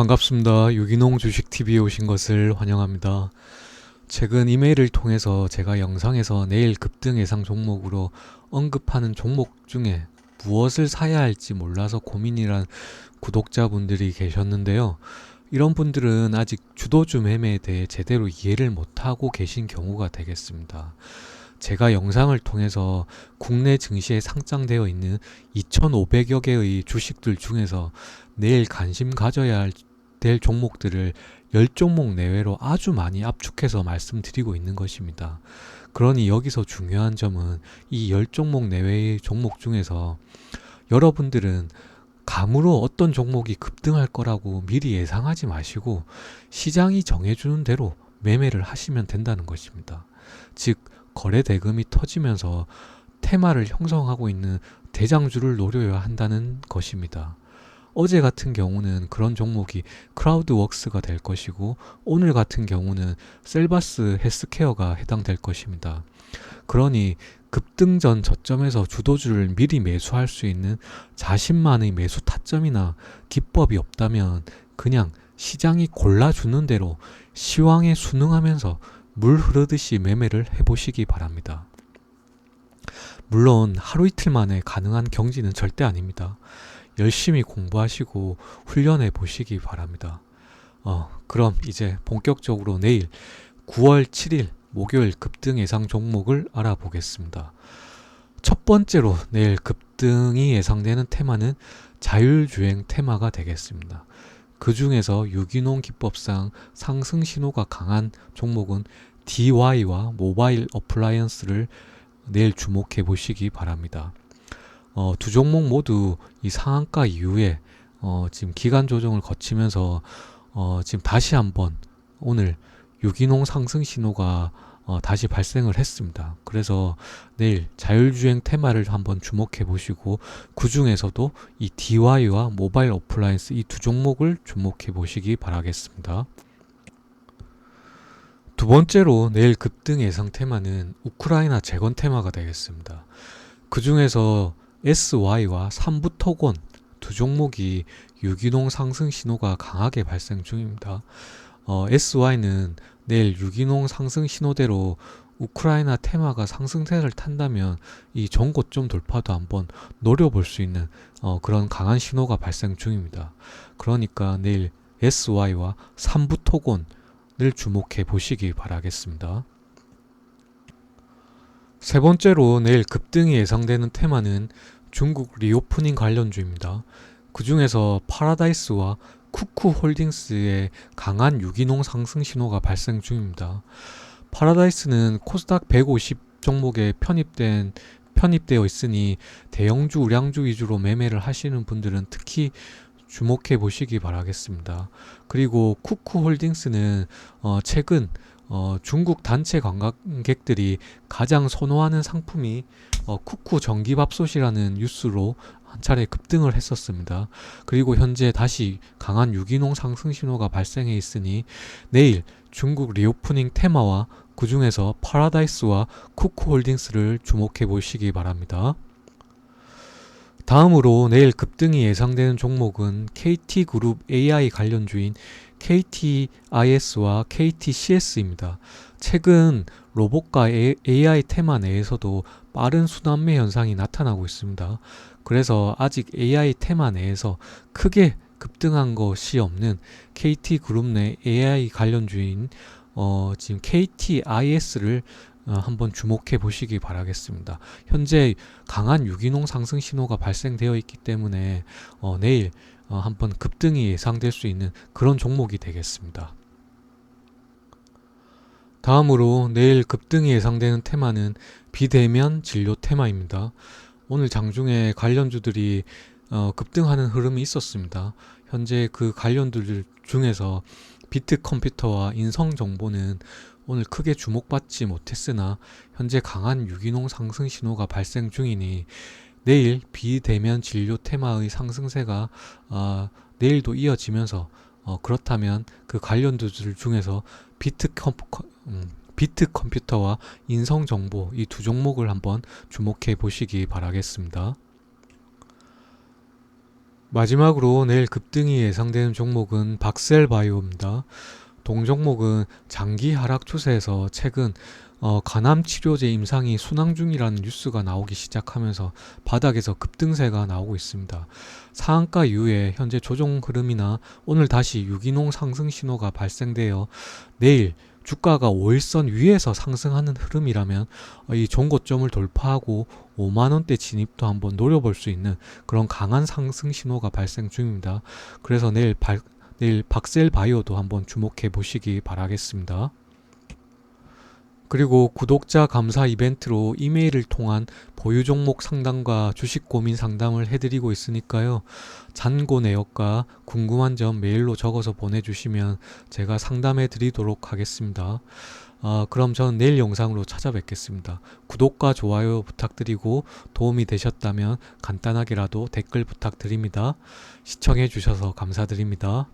반갑습니다. 유기농 주식TV에 오신 것을 환영합니다. 최근 이메일을 통해서 제가 영상에서 내일 급등 예상 종목으로 언급하는 종목 중에 무엇을 사야 할지 몰라서 고민이란 구독자분들이 계셨는데요. 이런 분들은 아직 주도주 매매에 대해 제대로 이해를 못하고 계신 경우가 되겠습니다. 제가 영상을 통해서 국내 증시에 상장되어 있는 2,500여 개의 주식들 중에서 내일 관심 가져야 될 종목들을 10종목 내외로 아주 많이 압축해서 말씀드리고 있는 것입니다. 그러니 여기서 중요한 점은 이 10종목 내외의 종목 중에서 여러분들은 감으로 어떤 종목이 급등할 거라고 미리 예상하지 마시고 시장이 정해주는 대로 매매를 하시면 된다는 것입니다. 즉, 거래 대금이 터지면서 테마를 형성하고 있는 대장주를 노려야 한다는 것입니다. 어제 같은 경우는 그런 종목이 크라우드웍스가 될 것이고 오늘 같은 경우는 셀바스 헬스케어가 해당될 것입니다. 그러니 급등 전 저점에서 주도주를 미리 매수할 수 있는 자신만의 매수 타점이나 기법이 없다면 그냥 시장이 골라주는 대로 시황에 순응하면서 물 흐르듯이 매매를 해보시기 바랍니다. 물론 하루 이틀 만에 가능한 경지는 절대 아닙니다. 열심히 공부하시고 훈련해 보시기 바랍니다. 어, 그럼 이제 본격적으로 내일 9월 7일 목요일 급등 예상 종목을 알아보겠습니다. 첫 번째로 내일 급등이 예상되는 테마는 자율주행 테마가 되겠습니다. 그 중에서 유기농 기법상 상승 신호가 강한 종목은 DY와 모바일 어플라이언스를 내일 주목해 보시기 바랍니다. 어, 두 종목 모두 이 상한가 이후에 어, 지금 기간 조정을 거치면서 어, 지금 다시 한번 오늘 유기농 상승 신호가 어, 다시 발생을 했습니다. 그래서 내일 자율주행 테마를 한번 주목해 보시고 그 중에서도 이 DY와 모바일 어플라이언스 이 두 종목을 주목해 보시기 바라겠습니다. 두 번째로 내일 급등 예상 테마는 우크라이나 재건 테마가 되겠습니다. 그 중에서 SY와 삼부토건 두 종목이 유기농 상승 신호가 강하게 발생 중입니다. 어, SY는 내일 유기농 상승 신호대로 우크라이나 테마가 상승세를 탄다면 이 전고점 돌파도 한번 노려볼 수 있는 어, 그런 강한 신호가 발생 중입니다. 그러니까 내일 SY와 삼부토건을 주목해 보시기 바라겠습니다. 세 번째로 내일 급등이 예상되는 테마는 중국 리오프닝 관련주입니다. 그 중에서 파라다이스와 쿠쿠 홀딩스의 강한 유기농 상승 신호가 발생 중입니다. 파라다이스는 코스닥 150 종목에 편입된 편입되어 있으니 대형주, 우량주 위주로 매매를 하시는 분들은 특히 주목해 보시기 바라겠습니다. 그리고 쿠쿠 홀딩스는 어 최근 어, 중국 단체 관광객들이 가장 선호하는 상품이 어, 쿠쿠 전기밥솥이라는 뉴스로 한 차례 급등을 했었습니다. 그리고 현재 다시 강한 유기농 상승 신호가 발생해 있으니 내일 중국 리오프닝 테마와 그 중에서 파라다이스와 쿠쿠 홀딩스를 주목해 보시기 바랍니다. 다음으로 내일 급등이 예상되는 종목은 KT그룹 AI 관련주인 KTIS와 KTCS입니다. 최근 로봇과 AI 테마 내에서도 빠른 순환매 현상이 나타나고 있습니다. 그래서 아직 AI 테마 내에서 크게 급등한 것이 없는 KT그룹 내 AI 관련주인 어, 지금 KTIS를 어, 한번 주목해 보시기 바라겠습니다. 현재 강한 유기농 상승 신호가 발생되어 있기 때문에 어, 내일 어, 한번 급등이 예상될 수 있는 그런 종목이 되겠습니다. 다음으로 내일 급등이 예상되는 테마는 비대면 진료 테마입니다. 오늘 장중에 관련주들이 어, 급등하는 흐름이 있었습니다. 현재 그 관련들 중에서 비트 컴퓨터와 인성 정보는 오늘 크게 주목받지 못했으나 현재 강한 유기농 상승 신호가 발생 중이니 내일 비대면 진료 테마의 상승세가 어, 내일도 이어지면서 어, 그렇다면 그 관련주들 중에서 비트 컴, 음, 비트 컴퓨터와 인성 정보 이 두 종목을 한번 주목해 보시기 바라겠습니다. 마지막으로 내일 급등이 예상되는 종목은 박셀 바이오입니다. 동종목은 장기 하락 추세에서 최근 어, 간암 치료제 임상이 순항 중이라는 뉴스가 나오기 시작하면서 바닥에서 급등세가 나오고 있습니다. 상한가 이후에 현재 조정 흐름이나 오늘 다시 유기농 상승 신호가 발생되어 내일 주가가 5일선 위에서 상승하는 흐름이라면 어, 이 종고점을 돌파하고 5만 원대 진입도 한번 노려볼 수 있는 그런 강한 상승 신호가 발생 중입니다. 그래서 내일 발, 내일 박셀 바이오도 한번 주목해 보시기 바라겠습니다. 그리고 구독자 감사 이벤트로 이메일을 통한 보유 종목 상담과 주식 고민 상담을 해드리고 있으니까요. 잔고 내역과 궁금한 점 메일로 적어서 보내주시면 제가 상담해 드리도록 하겠습니다. 아, 그럼 전 내일 영상으로 찾아뵙겠습니다. 구독과 좋아요 부탁드리고 도움이 되셨다면 간단하게라도 댓글 부탁드립니다. 시청해 주셔서 감사드립니다.